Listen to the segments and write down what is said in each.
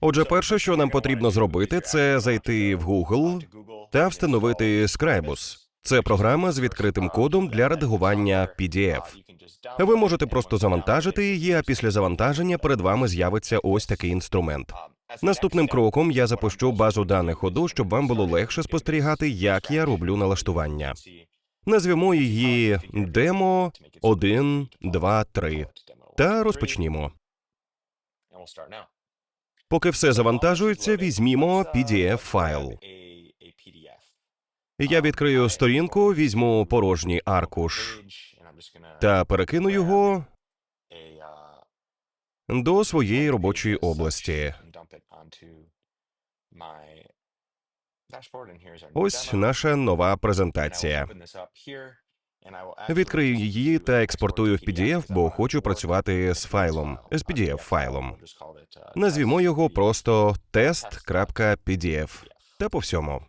Отже, перше, що нам потрібно зробити, це зайти в Google та встановити Scribus. Це програма з відкритим кодом для редагування PDF. Ви можете просто завантажити її, а після завантаження перед вами з'явиться ось такий інструмент. Наступним кроком я запущу базу даних ходу, щоб вам було легше спостерігати, як я роблю налаштування. Назвемо її демо 1, 2, 3 та розпочнімо. Поки все завантажується, візьмімо pdf файл. Я відкрию сторінку, візьму порожній аркуш та перекину його до своєї робочої області. Ось наша нова презентація. Відкрию її та експортую в PDF, бо хочу працювати з файлом, з pdf файлом. Назвімо його просто test.pdf. Та по всьому.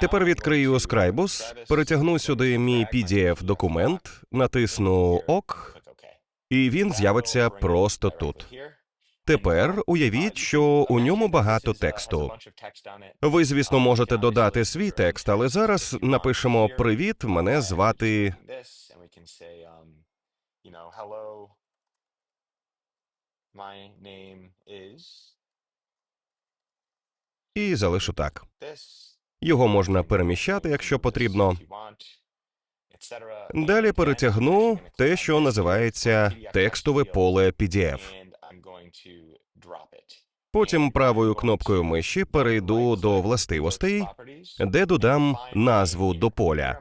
Тепер відкрию Scribus, перетягну сюди мій pdf документ, натисну ОК, і він з'явиться просто тут. Тепер уявіть, що у ньому багато тексту. Ви, звісно, можете додати свій текст, але зараз напишемо Привіт, мене звати. І залишу так. Його можна переміщати, якщо потрібно. Далі перетягну те, що називається текстове поле PDF. Потім правою кнопкою миші перейду до властивостей, де додам назву до поля.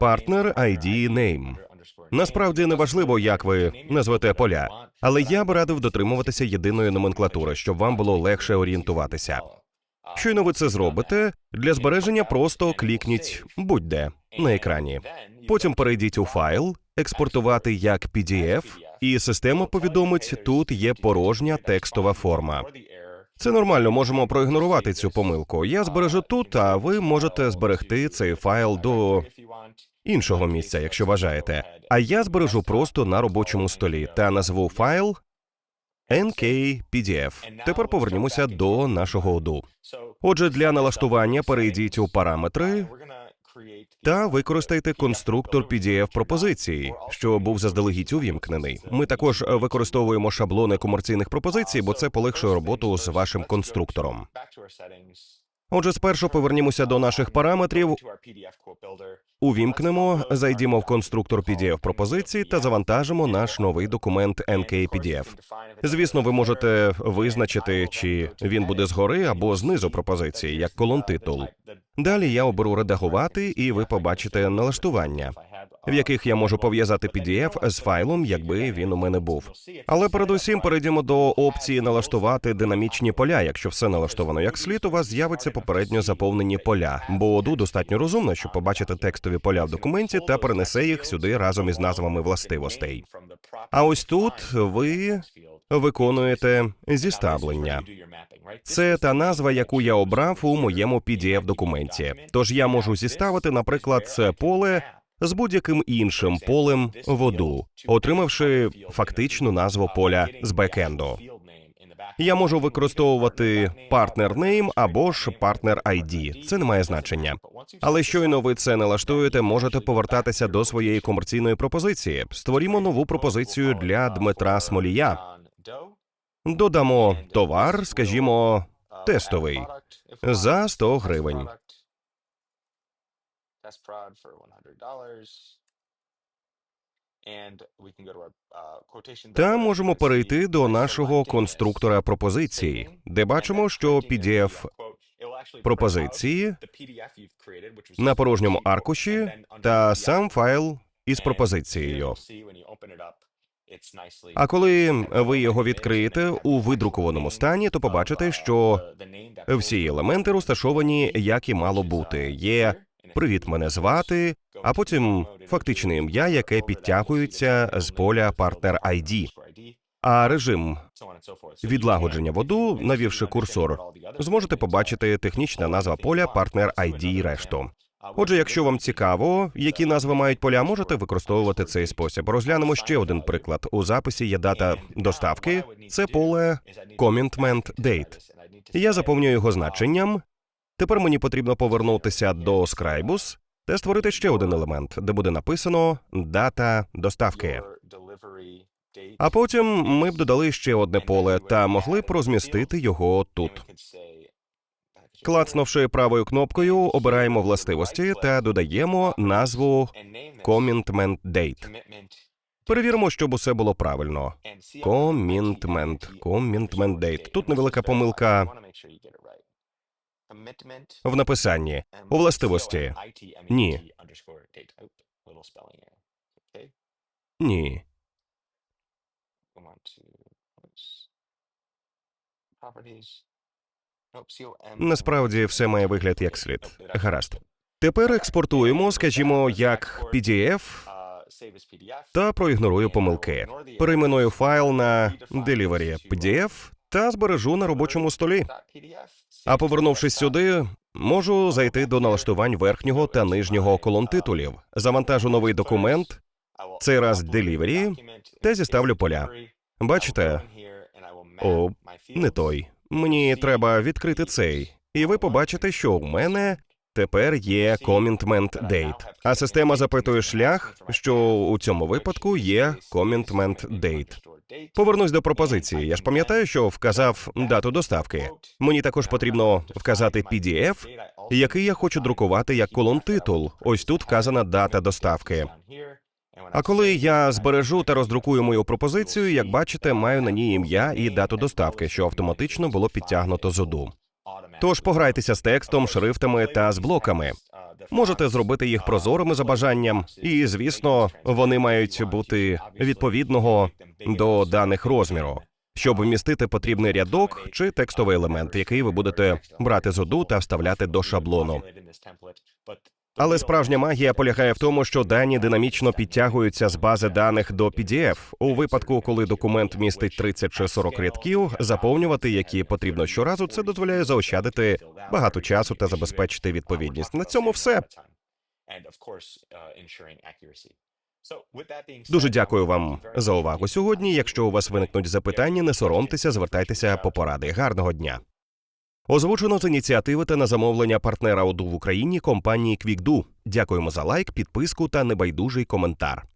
Партнер ID Name. Насправді не важливо, як ви назвете поля, але я б радив дотримуватися єдиної номенклатури, щоб вам було легше орієнтуватися. Щойно ви це зробите, для збереження просто клікніть будь-де на екрані. Потім перейдіть у файл, експортувати як PDF, і система повідомить, тут є порожня текстова форма. Це нормально, можемо проігнорувати цю помилку. Я збережу тут, а ви можете зберегти цей файл до іншого місця, якщо бажаєте. А я збережу просто на робочому столі та назву файл NKPDF. Тепер повернімося до нашого оду. Отже, для налаштування перейдіть у параметри та використайте конструктор pdf пропозиції, що був заздалегідь увімкнений. Ми також використовуємо шаблони комерційних пропозицій, бо це полегшує роботу з вашим конструктором. Отже, спершу повернімося до наших параметрів. Увімкнемо, зайдімо в конструктор pdf пропозицій та завантажимо наш новий документ NKPDF. Звісно, ви можете визначити, чи він буде згори або знизу пропозиції, як колон титул. Далі я оберу редагувати, і ви побачите налаштування, в яких я можу пов'язати PDF з файлом, якби він у мене був. Але передусім перейдемо до опції налаштувати динамічні поля. Якщо все налаштовано як слід, у вас з'явиться попередньо заповнені поля, бо достатньо розумно, щоб побачити текстові поля в документі та перенесе їх сюди разом із назвами властивостей. А ось тут ви виконуєте зіставлення. Це та назва, яку я обрав у моєму pdf документі. Тож я можу зіставити, наприклад, це поле з будь-яким іншим полем воду, отримавши фактичну назву поля з бекенду. Я можу використовувати партнер name або ж партнер ID. Це не має значення. Але щойно ви це налаштуєте, можете повертатися до своєї комерційної пропозиції. Створімо нову пропозицію для Дмитра Смолія. Додамо товар, скажімо, тестовий за 100 гривень. Та можемо перейти до нашого конструктора пропозицій, де бачимо, що PDF пропозиції на порожньому аркуші та сам файл із пропозицією. А коли ви його відкриєте у видрукованому стані, то побачите, що всі елементи розташовані, як і мало бути. Є привіт, мене звати, а потім фактичне ім'я, яке підтягується з поля партнер ID. А режим відлагодження воду, навівши курсор, зможете побачити технічна назва поля партнер ID і решту. Отже, якщо вам цікаво, які назви мають поля, можете використовувати цей спосіб. Розглянемо ще один приклад. У записі є дата доставки. Це поле Commitment Date. Я заповнюю його значенням. Тепер мені потрібно повернутися до Scribus та створити ще один елемент, де буде написано дата доставки. А потім ми б додали ще одне поле та могли б розмістити його тут. Клацнувши правою кнопкою, обираємо властивості та додаємо назву Commitment Date. Перевіримо, щоб усе було правильно. Commitment, Commitment Date. Тут невелика помилка в написанні. У властивості. Ні. Ні. Насправді все має вигляд як слід. Гаразд. Тепер експортуємо, скажімо, як PDF та проігнорую помилки. Перейменую файл на Delivery PDF та збережу на робочому столі. А повернувшись сюди, можу зайти до налаштувань верхнього та нижнього колон титулів, завантажу новий документ, цей раз Delivery, та зіставлю поля. Бачите? О, не той. Мені треба відкрити цей, і ви побачите, що у мене тепер є Commitment Date. А система запитує шлях, що у цьому випадку є Commitment Date. Повернусь до пропозиції. Я ж пам'ятаю, що вказав дату доставки. Мені також потрібно вказати PDF, який я хочу друкувати як колон титул. Ось тут вказана дата доставки. А коли я збережу та роздрукую мою пропозицію, як бачите, маю на ній ім'я і дату доставки, що автоматично було підтягнуто з оду. Тож пограйтеся з текстом, шрифтами та з блоками. Можете зробити їх прозорими за бажанням, і звісно, вони мають бути відповідного до даних розміру, щоб вмістити потрібний рядок чи текстовий елемент, який ви будете брати з оду та вставляти до шаблону. Але справжня магія полягає в тому, що дані динамічно підтягуються з бази даних до PDF. У випадку, коли документ містить 30 чи 40 рядків, заповнювати які потрібно щоразу, це дозволяє заощадити багато часу та забезпечити відповідність. На цьому все. Дуже дякую вам за увагу сьогодні. Якщо у вас виникнуть запитання, не соромтеся, звертайтеся по поради. Гарного дня. Озвучено з ініціативи та на замовлення партнера ОДУ в Україні компанії QuickDo. Дякуємо за лайк, підписку та небайдужий коментар.